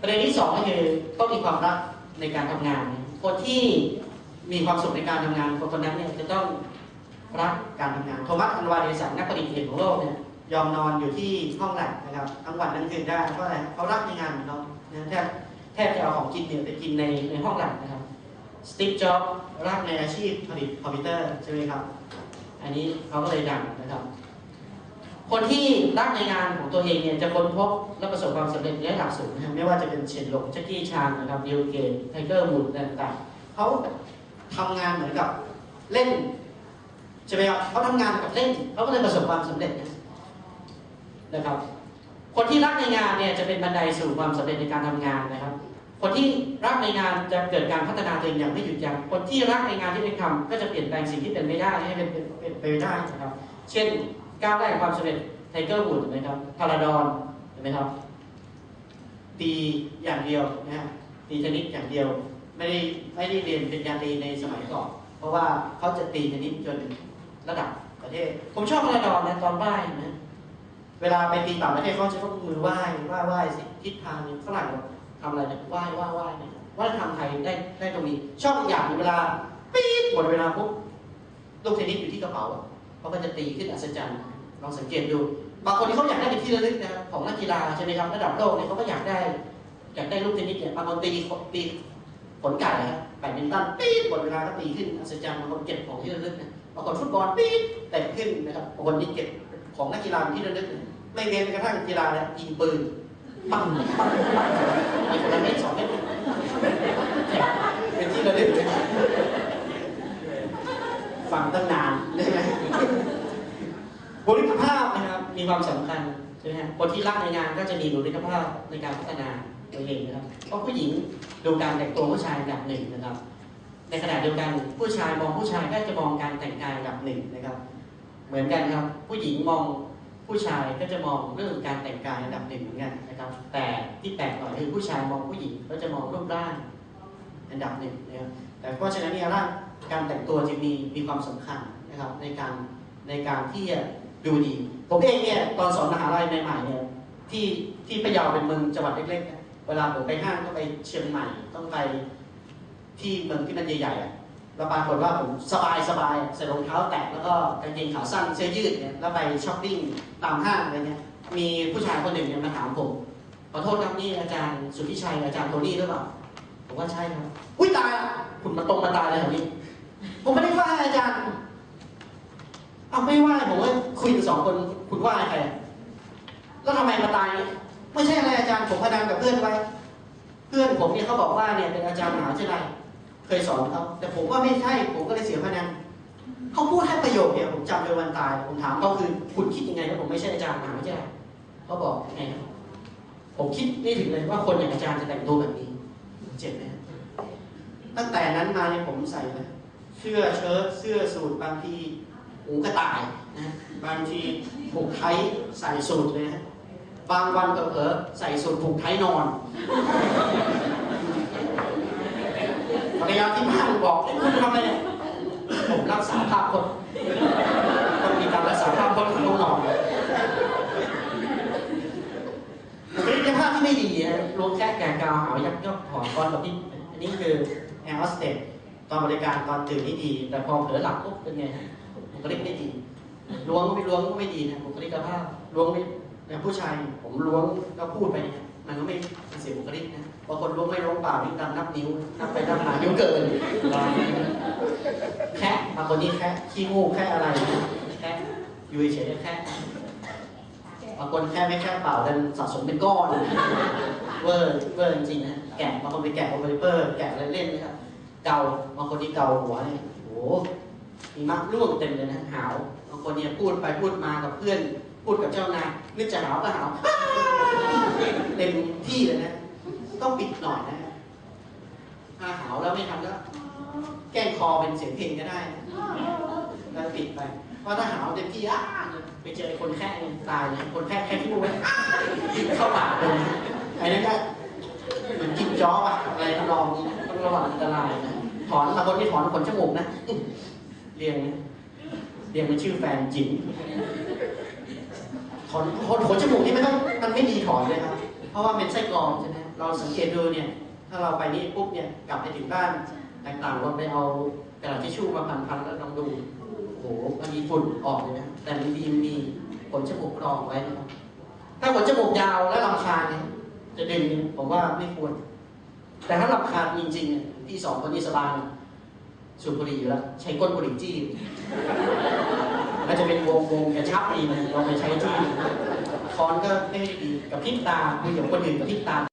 ประเด็นที่สองก็คือต้องมีความรักในการทำงาน คนที่มีความสุขในการทำงานคนคนนั้นเนี่ยจะต้องรักการทำงาน โทมัสอันวาเดสันนักประดิษฐ์เอกของโลกเนี่ยยอมนอนอยู่ที่ห้องแลบนะครับทั้งวันทั้งคืนได้เพราะอะไรเขารักในงานของเขาะแทบแทบจะเอาของกินเนี่ยไปกินในในห้องแลบนะครับสตีฟจ็อบรักในอาชีพผลิตคอมพิวเตอร์ใช่ไหมครับ อันนี้เขาก็เลยดังนะครับ คนที่รักในงานของตัวเองเนี่ยจะค้นพบและประสบความสำเร็จในระดับสูงนะครับไม่ว่าจะเป็นเชนหลงแจ็คกี้ชานนะครับดิวเกตไทเกอร์วูดต่างๆเขาทำงานเหมือนกับเล่นใช่ไหมครับเขาทำงานกับเล่นเขาก็เลยประสบความสำเร็จนะครับ คนที่รักในงานเนี่ยจะเป็นบันไดสู่ความสำเร็จในการทำงานนะครับ คนที่รักในงานจะเกิดการพัฒนาตัวเองอย่างไม่หยุดยั้งคนที่รักในงานที่เป็นทำก็จะเปลี่ยนแปลงสิ่งที่เป็นไม่ได้ให้เป็นไปได้นะครับ เช่น ก้าวแรกความสำเร็จไทเกอร์วูดเห็นไหมครับพาราดอนเห็นไหมครับ ตีอย่างเดียวนะฮะตีเทนนิสอย่างเดียว ไม่ได้ไม่ได้เรียนเป็นยาตีในสมัยก่อนเพราะว่าเขาจะตีเทนนิสจนระดับประเทศ ผมชอบพาราดอนนะตอนไหว้นะเวลาไปตีต่างประเทศเขาจะต้องมือไหว้ไหว้ไหว้สิทิศทางนี้ฝรั่งทำอะไรเนี่ยไหว้ไหว้ไหว้เนี่ยวัฒนธรรมไทยได้ได้ตรงนี้ ชอบอีกอย่างหนึ่งเวลาปี๊ดหมดเวลาปุ๊บลูกเทนนิสอยู่ที่กระเป๋า เขาก็จะตีขึ้นอัศจรรย์ลองสังเกตดู บางคนที่เขาอยากได้เป็นที่ระลึกนะครับของนักกีฬาใช่ไหมครับระดับโลกเนี่ยเขาก็อยากได้อยากได้ลูกเทนนิสเนี่ยบางคนตีตีผลไก่ครับแบดมินตันปี๊ดหมดเวลาก็ตีขึ้นอัศจรรย์บางคนเก็บของที่ระลึกนะบางคนฟุตบอลปี๊ดแต่งขึ้นนะครับบางคนนี่เก็บของนักกีฬาที่ระลึกไม่เว้นกระทั่งกีฬาเนี่ยยิงปืนปังปังปังไอ้คนละเม็ดสองเม็ดเป็นที่ระลึกฟังตั้งนาน บุคลิกภาพนะครับมีความสำคัญใช่ไหมฮะคนที่รักในงานก็จะมีบุคลิกภาพในการพัฒนาตัวเองนะครับเพราะผู้หญิงดูการแต่งตัวผู้ชายอันดับหนึ่งนะครับ ในขณะเดียวกันผู้ชายมองผู้ชายก็จะมองการแต่งกายอันดับหนึ่งนะครับ เหมือนกันครับ ผู้หญิงมองผู้ชายก็จะมองเรื่องการแต่งกายอันดับหนึ่งเหมือนกันนะครับ แต่ที่แปลกหน่อยคือผู้ชายมองผู้หญิงก็จะมองรูปร่างอันดับหนึ่งนะครับแต่เพราะฉะนั้นเนี่ยร่างการแต่งตัวจึงมีมีความสำคัญนะครับในการในการที่จะ ดูดี ผมเองเนี่ยตอนสอนมหาลัยใหม่ๆเนี่ยที่ที่พะเยาเป็นเมืองจังหวัดเล็กๆ เวลาผมไปห้างก็ไปเชียงใหม่ต้องไปที่เมืองที่มันใหญ่ๆอะแล้วปรากฏว่าผมสบายสบายใส่รองเท้าแตะแล้วก็กางเกงขาสั้นเสื้อยืดเนี่ยแล้วไปช้อปปิ้งตามห้างอะไรเนี่ยมีผู้ชายคนหนึ่งเนี่ยมาถามผมขอโทษครับนี่อาจารย์สุทธิชัยอาจารย์โทนี่หรือเปล่าผมว่าใช่ครับอุ้ยตายละคุณมาตรงมาตายเลยเหรอนี่ผมไม่ได้ว่าอาจารย์ เอาไม่ว่าผมว่าคุยกันสองคนคุณว่าใครแล้วทำไมมาตายนี่ไม่ใช่อะไรอาจารย์ผมพนันกับเพื่อนไว้เพื่อนผมเนี่ยเขาบอกว่าเนี่ยเป็นอาจารย์มหาวิทยาลัยเคยสอนเขาแต่ผมว่าไม่ใช่ผมก็เลยเสียคะแนเขาพูดแค่ประโยคเดียวผมจำเลยวันตาย ผมถามเขาคือคุณคิดยังไงว่าผมไม่ใช่อาจารย์มหาวิทยาลัยเขาบอกไงผมคิดไม่ถึงเลยว่าคนอย่างอาจารย์จะแต่งตัวแบบนี้เจ็บไหมตั้งแต่นั้นมาเนี่ยผมใส่นะเสื้อเชิ้ตเสื้อสูทบางที หูกระต่ายนะบางทีผูกไทยใส่สูทเลยนะบางวันเผลอใส่สูทผูกไทยนอนภรรยาที่บ้านบอกเอ้คุณทำอะไรเนี่ยผมรักษาภาพพจน์ต้องมีการรักษาภาพพจน์ของน้องนอนบุคลิกภาพที่ไม่ดีนะรวมแค่แก่กาวหาวยักยอกหอก้อนแบบนี้อันนี้คือแอร์โฮสเตสตอนบริการตอนตื่นนี่ดี แต่พอเผลอหลับปุ๊บเป็นไงฮะ บุคลิกไม่ดีล้วงไม่ล้วงก็ไม่ดีนะบุคลิกภาพล้วงไม่อย่างผู้ชายผมล้วงก็พูดไปเนี่ยมันก็ไม่เสียบุคลิกนะบางคนล้วงไม่ล้วงเปล่านี่ดำนับนิ้วนับไปนับมานิ้วเกินแค่บางคนนี่แค่ขี้งูกแค่อะไรแค่ยู่เฉยแค่บางคนแค่ไม่แค่เปล่าดันสะสมเป็นก้อนเวอร์เวอร์จริงๆนะแกะบางคนไปแกะโอเวอร์เปอร์แกะอะไรเล่นนะครับเกาบางคนนี่เกาหัวเนี่ยโอ้โมีมักร่วงเต็มเลยนะหาวบางคนเนี่ยพูดไปพูดมากับเพื่อน พูดกับเจ้านายนึกจะหาวก็หาวเต็มที่เลยนะต้องปิดหน่อยนะถ้าหาวแล้วไม่ทำก็แกล้งคอเป็นเสียงเพลงก็ได้แล้วปิดไปเพราะถ้าหาวเต็มที่อ้าไปเจอคนแค่ตายเลยคนแค่แค่ที่มูกไว้อ้ากินเข้าปากเลยไอ้นั่นก็เหมือนกินจ้ออะอะไรทำนองนี้ต้องระวังอันตรายนะถอนมาคนที่ถอนขนจมูกนะ เรียงนะเรียงมันชื่อแฟนจิ๋มถอนขนขนจมูกนี่ไม่ต้องมันไม่ดีถอนเลยครับ เพราะว่าเป็นไส้กรองใช่ไหมเราสังเกตดูเนี่ย ถ้าเราไปนี่ปุ๊บเนี่ยกลับไปถึงบ้านต่างๆเราไปเอากระดาษทิชชู่มาพันๆแล้วลองดูโอ้โหมันมีฝุ่นออกเลยนะแต่มันดีมีขนจมูกรองไว้นะครับถ้าขนจมูกยาวและลำคาญเนี่ยจะดึงผมว่าไม่ควร แต่ถ้าลำคาญจริงๆเนี่ยพี่สองคนนี้สบายนะ สูบบุหรี่อยู่แล้ว ใช้ก้นบุหรี่จี้มันจะเป็นวงวงกระชับดีนะลองไปใช้จี้คอนก็ไม่ดีกับพริบตาคุยกับคนอื่นกับพริบตา